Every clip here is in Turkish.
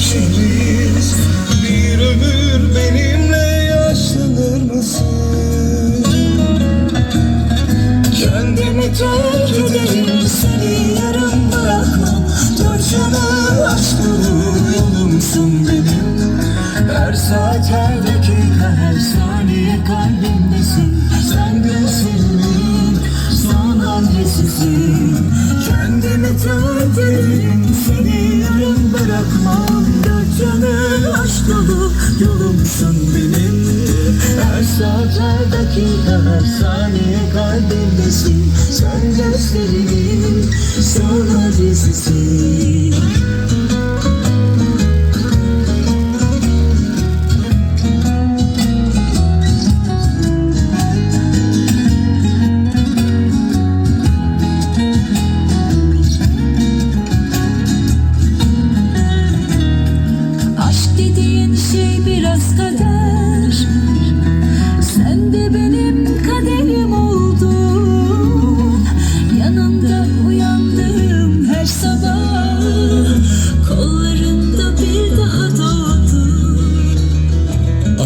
şehriz Bir ömür benimle yaşlanır mısın? Kendimi terk ederim seni yarım bırakmam. Dört yanı aşk yolumsun benim. Her saat her dakika her saniye kalbimdesin. Sen gözlerimin son adresisin Kendimi terk Her saat her dakika her saniye kalbimdesin. Sen gözlerimin son adresisin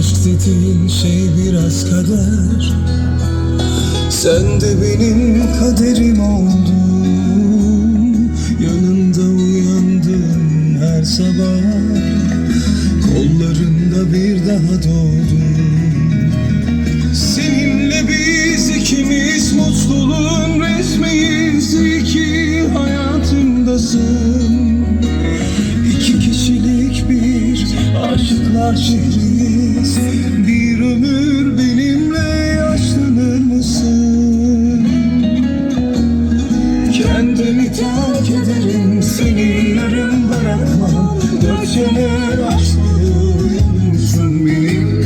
Aşk dediğin şey biraz kader. Sen de benim kaderim oldun. Yanında uyandım her sabah. Kollarında bir daha doğdum Seninle biz ikimiz mutluluğun resmiyiz. İyi ki hayatımdasın. İki kişilik bir aşıklar şehriyiz Yanı aşkın benim.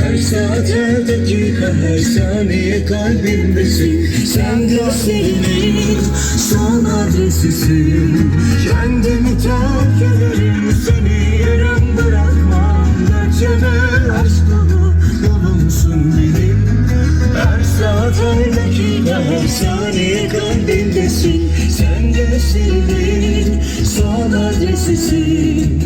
Her saat her dakika her saniye kalbimdesin. Sen gözlerimin son adresisin. Kendimi terk ederim seni yarım bırakmam. Yanı aşk dolu yolumsun benim. Her saat her dakika her saniye kalbimdesin. Sen gözlerimin son adresisin